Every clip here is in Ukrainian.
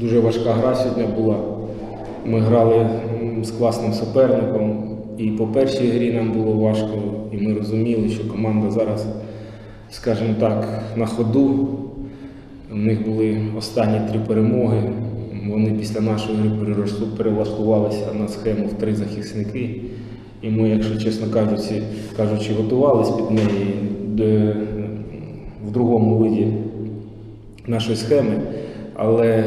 Дуже важка гра сьогодні була. Ми грали з класним суперником, і по першій грі нам було важко, і ми розуміли, що команда зараз, скажімо так, на ходу. У них були останні три перемоги. Вони після нашої гри перелаштувалися на схему в три захисники. І ми, якщо чесно кажучи, кажучи готувалися під неї де, в другому виді нашої схеми, але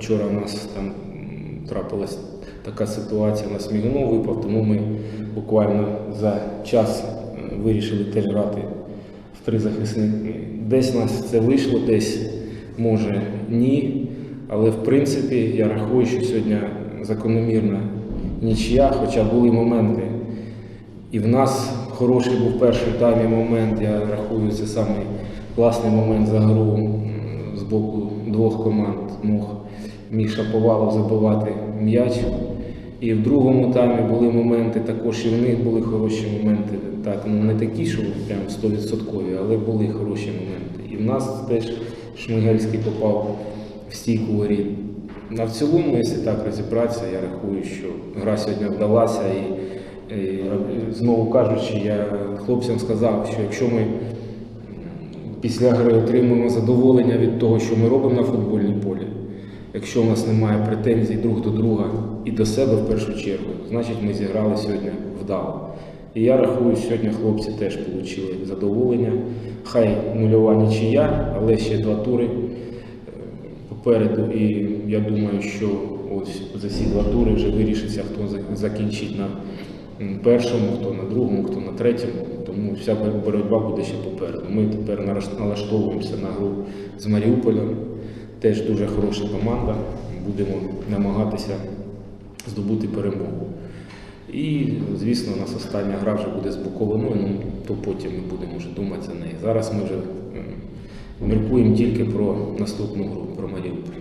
вчора у нас там трапилась така ситуація, у нас мігнув випав, тому ми буквально за час е, вирішили теж грати в три захисники. Десь у нас це вийшло, десь може ні. Але в принципі я рахую, що сьогодні закономірна нічия, хоча були моменти. І в нас хороший був перший таймі момент. Я рахую, це самий класний момент за гру з боку двох команд. Мог Міша Повалов забивати м'яч. І в другому таймі були моменти, також і в них були хороші моменти. Так, ну не такі, що прям 100%, але були хороші моменти. І в нас теж Шмигельський попав в стійку воріт. А в цілому, якщо так розібратися, я рахую, що гра сьогодні вдалася. І, і знову кажучи, я хлопцям сказав, що якщо ми після гри отримуємо задоволення від того, що ми робимо на футбольній полі, якщо у нас немає претензій друг до друга і до себе в першу чергу, значить ми зіграли сьогодні вдало. І я рахую, сьогодні хлопці теж отримали задоволення. Хай нульова нічия, але ще два тури е, попереду. І я думаю, що ось за ці два тури вже вирішиться, хто закінчить на першому, хто на другому, хто на третьому. Тому вся боротьба буде ще попереду. Ми тепер налаштовуємося на гру з Маріуполем. Теж дуже хороша команда. Будемо намагатися здобути перемогу. І, звісно, у нас остання гра вже буде з Буковиною, ну то потім ми будемо вже думати за неї. Зараз ми вже міркуємо тільки про наступну гру, про Маріуполь.